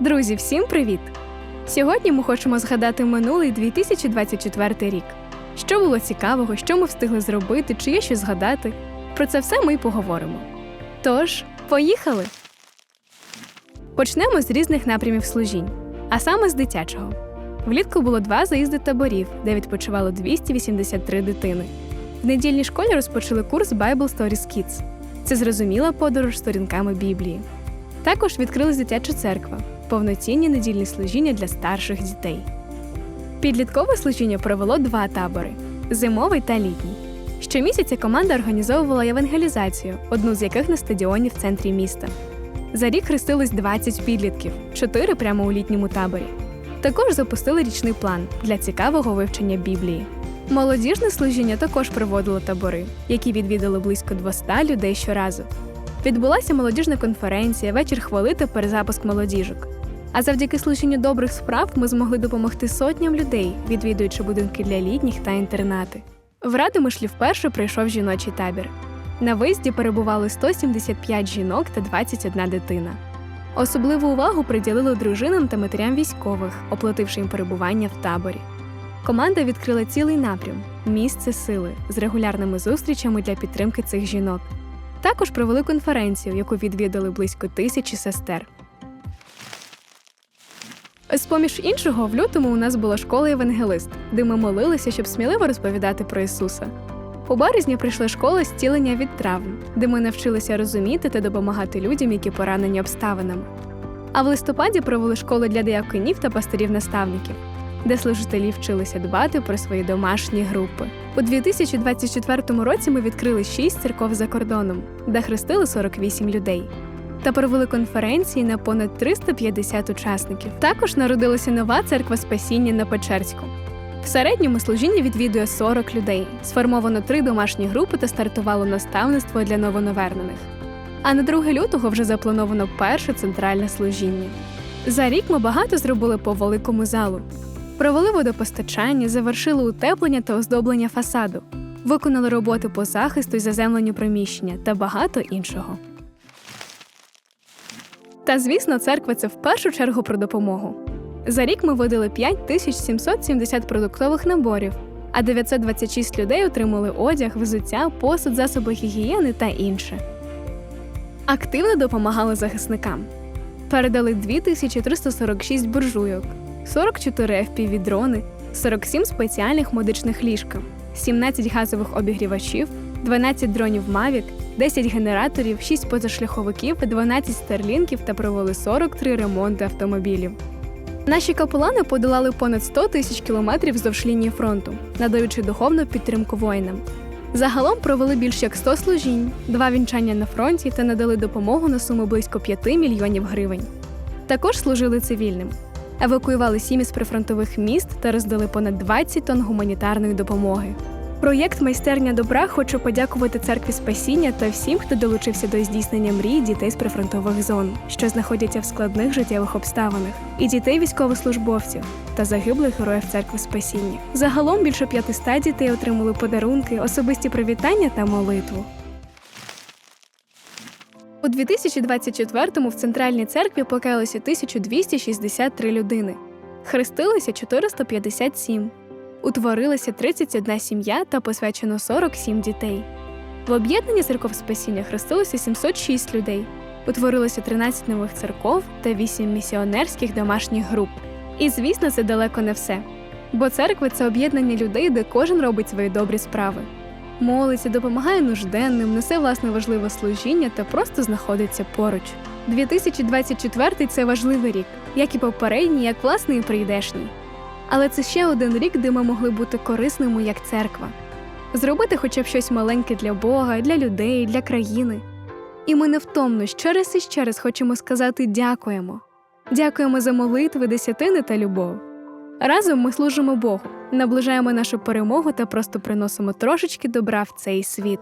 Друзі, всім привіт! Сьогодні ми хочемо згадати минулий 2024 рік. Що було цікавого, що ми встигли зробити, чи є що згадати. Про це все ми й поговоримо. Тож, поїхали! Почнемо з різних напрямів служінь, а саме з дитячого. Влітку було два заїзди таборів, де відпочивало 283 дитини. В недільній школі розпочали курс Bible Stories Kids. Це зрозуміла подорож сторінками Біблії. Також відкрилась дитяча церква, повноцінні недільні служіння для старших дітей. Підліткове служіння провело два табори зимовий та літній. Щомісяця команда організовувала евангелізацію, одну з яких на стадіоні в центрі міста. За рік хрестилось 20 підлітків, 4 прямо у літньому таборі. Також запустили річний план для цікавого вивчення Біблії. Молодіжне служіння також проводило табори, які відвідали близько 200 людей щоразу. Відбулася молодіжна конференція, вечір хвали та перезапуск молодіжок. А завдяки служінню добрих справ ми змогли допомогти сотням людей, відвідуючи будинки для літніх та інтернати. В Радомишлі вперше прийшов жіночий табір. На виїзді перебували 175 жінок та 21 дитина. Особливу увагу приділили дружинам та матерям військових, оплативши їм перебування в таборі. Команда відкрила цілий напрям місце сили з регулярними зустрічами для підтримки цих жінок. Також провели конференцію, яку відвідали близько тисячі сестер. З поміж іншого, в лютому у нас була школа Євангелист, де ми молилися, щоб сміливо розповідати про Ісуса. У березні прийшла школа зцілення від травм, де ми навчилися розуміти та допомагати людям, які поранені обставинами. А в листопаді провели школи для диаконів та пасторів-наставників, де служителі вчилися дбати про свої домашні групи. У 2024 році ми відкрили шість церков за кордоном, де хрестили 48 людей. Та провели конференції на понад 350 учасників. Також народилася нова церква спасіння на Печерську. В середньому служіння відвідує 40 людей. Сформовано три домашні групи та стартувало наставництво для новонавернених. А на 2 лютого вже заплановано перше центральне служіння. За рік ми багато зробили по великому залу. Провели водопостачання, завершили утеплення та оздоблення фасаду, виконали роботи по захисту і заземленню приміщення та багато іншого. Та звісно, церква це в першу чергу про допомогу. За рік ми видали 5770 продуктових наборів, а 926 людей отримали одяг, взуття, посуд, засоби гігієни та інше. Активно допомагали захисникам. Передали 2346 буржуйок, 44 FPV-дрони, 47 спеціальних медичних ліжка, 17 газових обігрівачів, 12 дронів Mavic, 10 генераторів, 6 позашляховиків, 12 старлінків та провели 43 ремонти автомобілів. Наші капелани подолали понад 100 тисяч кілометрів вздовж лінії фронту, надаючи духовну підтримку воїнам. Загалом провели більш як 100 служінь, два вінчання на фронті та надали допомогу на суму близько 5 мільйонів гривень. Також служили цивільним, евакуювали сім'ї з прифронтових міст та роздали понад 20 тонн гуманітарної допомоги. Проєкт Майстерня добра хочу подякувати церкві спасіння та всім, хто долучився до здійснення мрій дітей з прифронтових зон, що знаходяться в складних життєвих обставинах, і дітей військовослужбовців та загиблих героїв церкви спасіння. Загалом більше 500 дітей отримали подарунки, особисті привітання та молитву. У 2024-му в центральній церкві покаялося 1263 людини, хрестилося 457, утворилася 31 сім'я та посвячено 47 дітей. В об'єднанні церков спасіння хрестилося 706 людей, утворилося 13 нових церков та 8 місіонерських домашніх груп. І звісно, це далеко не все. Бо церква це об'єднання людей, де кожен робить свої добрі справи. Молиться, допомагає нужденним, несе власне важливе служіння та просто знаходиться поруч. 2024 – це важливий рік, як і попередній, як власне і прийдешній. Але це ще один рік, де ми могли бути корисними як церква, зробити хоча б щось маленьке для Бога, для людей, для країни. І ми невтомно ще раз і ще раз хочемо сказати дякуємо. Дякуємо за молитви, десятини та любов. Разом ми служимо Богу, наближаємо нашу перемогу та просто приносимо трошечки добра в цей світ.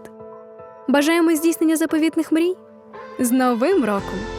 Бажаємо здійснення заповітних мрій з Новим роком!